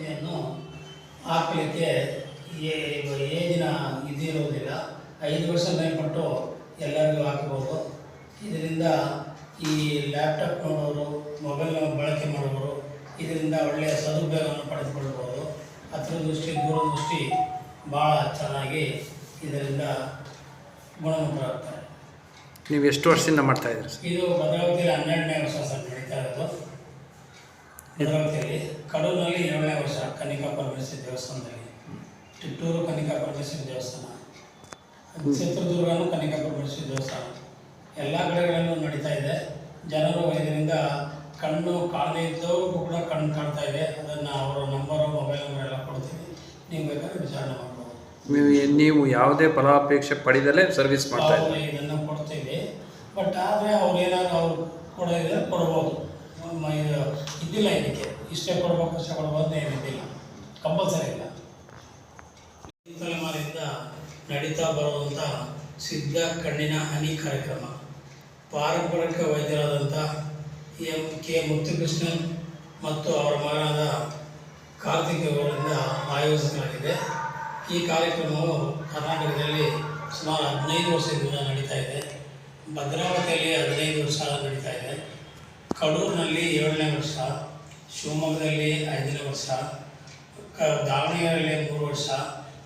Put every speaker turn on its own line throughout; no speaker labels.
ಔಷಧಿಯನ್ನು ಹಾಕಲಿಕ್ಕೆ ಏಜಿನ ಇರುವುದಿಲ್ಲ ಐದು ವರ್ಷ ಮೇಲ್ಪಟ್ಟು ಎಲ್ಲರಿಗೂ ಹಾಕಬಹುದು ಇದರಿಂದ ಈ ಲ್ಯಾಪ್ಟಾಪ್ ನೋಡೋರು ಮೊಬೈಲ್ ಬಳಕೆ ಮಾಡೋರು ಇದರಿಂದ ಒಳ್ಳೆಯ ಸದುಪಯೋಗವನ್ನು ಪಡೆದುಕೊಳ್ಳಬಹುದು ಹತ್ತಿರ ದೃಷ್ಟಿ ದೂರದೃಷ್ಟಿ ಭಾಳ ಚೆನ್ನಾಗಿ ಇದರಿಂದ ಗುಣಮುಖರಾಗ್ತಾರೆ.
ನೀವು ಎಷ್ಟು ವರ್ಷದಿಂದ ಮಾಡ್ತಾ ಇದ್ದೀರಿ
ಇದು ಭದ್ರಾವತಿಯಲ್ಲಿ ಹನ್ನೆರಡನೇ ವರ್ಷ ಸರ್ ನಡೀತಾ ಇರೋದು. ಭದ್ರಾವತಿಯಲ್ಲಿ ಕಡೂರಿನಲ್ಲಿ ಏಳನೇ ವರ್ಷ ಕನಿಕಾ ಪರಮೇಶ್ವರಿ ದೇವಸ್ಥಾನದಲ್ಲಿ ಚಿತ್ತೂರು ಕನಿಕಾ ಪರಮೇಶ್ವರಿ ದೇವಸ್ಥಾನ ಚಿತ್ರದುರ್ಗನೂ ಕನಿಕಾ ಪರಮೇಶ್ವರಿ ದೇವಸ್ಥಾನ. ಎಲ್ಲ ಕಡೆಗಳಲ್ಲೂ ನಡೀತಾ ಇದೆ. ಜನರು ಇದರಿಂದ ಕಣ್ಣು ಕಾಣದೇ ಇದ್ದವ್ರಿಗೂ ಕೂಡ ಕಣ್ಣು ಕಾಣ್ತಾ ಇದೆ. ಅದನ್ನು ಅವರ ನಂಬರು ಮೊಬೈಲ್ ನಂಬರ್ ಎಲ್ಲ ಕೊಡ್ತೀವಿ. ನೀವು ಬೇಕಾದ್ರೆ ವಿಚಾರಣೆ ಮಾಡ್ಬೋದು.
ನೀವು ಯಾವುದೇ ಫಲಾಪೇಕ್ಷೆ ಪಡೆದಲೇ ಸರ್ವಿಸ್ ಮಾಡ್ತಾ
ಇದನ್ನು ಕೊಡ್ತೀವಿ. ಬಟ್ ಆದರೆ ಅವ್ರು ಏನಾದ್ರು ಅವ್ರು ಕೊಡೋದಿದ್ರೆ ಕೊಡ್ಬೋದು. ಇದ್ದಿಲ್ಲ ಇದಕ್ಕೆ. ಇಷ್ಟೇ ಕೊಡ್ಬೇಕು ಅಷ್ಟೇ ಕೊಡ್ಬೋದು ಏನಿದ್ದಿಲ್ಲ ಕಂಪಲ್ಸರಿ ಇಲ್ಲ. ತಲೆಮಾರಿಂದ ನಡೀತಾ ಬರುವಂಥ ಸಿದ್ಧ ಕಣ್ಣಿನ ಹನಿ ಕಾರ್ಯಕ್ರಮ. ಪಾರಂಪರಿಕ ವೈದ್ಯರಾದಂಥ ಎಂ ಕೆ ಮುತ್ತುಕೃಷ್ಣನ್ ಮತ್ತು ಅವರ ಮಗನಾದ ಕಾರ್ತಿಕ್ ಅವರಿಂದ ಆಯೋಜಿಸಲಾಗಿದೆ. ಈ ಕಾರ್ಯಕ್ರಮವು ಕರ್ನಾಟಕದಲ್ಲಿ ಸುಮಾರು ಹದಿನೈದು ವರ್ಷದಿಂದ ನಡೀತಾ ಇದೆ. ಭದ್ರಾವತಿಯಲ್ಲಿ ಹದಿನೈದು ವರ್ಷ ನಡೀತಾ ಇದೆ. ಕಡೂರಿನಲ್ಲಿ ಏಳನೇ ವರ್ಷ, ಶಿವಮೊಗ್ಗದಲ್ಲಿ ಐದನೇ ವರ್ಷ, ಕ, ದಾವಣಗೆರೆಯಲ್ಲಿ ಮೂರು ವರ್ಷ.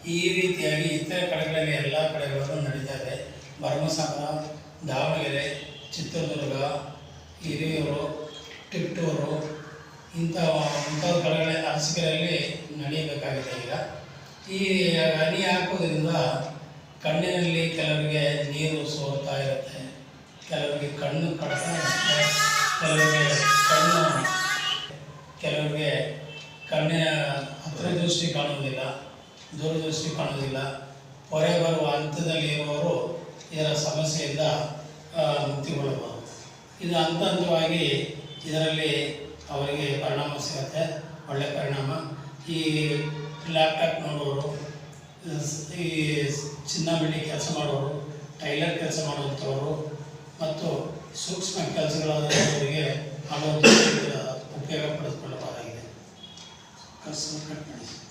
ಈ ರೀತಿಯಾಗಿ ಇತರ ಕಡೆಗಳಲ್ಲಿ ಎಲ್ಲ ಕಡೆಗಳಲ್ಲೂ ನಡೀತಾ ಇದೆ. ಭರಮಸಾಗರ, ದಾವಣಗೆರೆ, ಚಿತ್ರದುರ್ಗ, ಹಿರಿಯೂರು ಟಿಟ್ಟೂರು ಇಂಥ ಇಂಥ ಕಡೆಗಳ ಅರಸಿಕೆರೆಯಲ್ಲಿ ನಡೆಯಬೇಕಾಗಿದೆ ಈಗ. ಈ ಹನಿ ಹಾಕೋದ್ರಿಂದ ಕಣ್ಣಿನಲ್ಲಿ ಕೆಲವರಿಗೆ ನೀರು ಸೋರ್ತಾ ಇರುತ್ತೆ. ಕೆಲವರಿಗೆ ಕಣ್ಣು ಇರುತ್ತೆ ಕೆಲವರಿಗೆ ಕಣ್ಣು ಕೆಲವರಿಗೆ ಕಣ್ಣಿನ ಹತ್ತಿರದೃಷ್ಟಿ ಕಾಣುವುದಿಲ್ಲ, ದೂರದೃಷ್ಟಿ ಕಾಣುವುದಿಲ್ಲ. ಹೊರೆ ಬರುವ ಹಂತದಲ್ಲಿ ಇರುವವರು ಇದರ ಸಮಸ್ಯೆಯಿಂದ ಮುಕ್ತಿಗೊಳ್ಳಬಹುದು. ಇದು ಹಂತ ಹಂತವಾಗಿ ಇದರಲ್ಲಿ ಅವರಿಗೆ ಪರಿಣಾಮ ಸಿಗುತ್ತೆ ಒಳ್ಳೆಯ ಪರಿಣಾಮ. ಈ ಲ್ಯಾಪ್ಟಾಪ್ ನೋಡೋರು, ಈ ಚಿನ್ನ ಬೆಳ್ಳಿ ಕೆಲಸ ಮಾಡೋರು, ಟೈಲರ್ ಕೆಲಸ ಮಾಡುವಂಥವರು ಮತ್ತು ಸೂಕ್ಷ್ಮ ಕೆಲಸಗಳಾದವರಿಗೆ ಆಗುವಂಥ ಉಪಯೋಗ ಪಡೆದುಕೊಳ್ಳಬಹುದಾಗಿದೆ. ಕಟ್ ಮಾಡಿ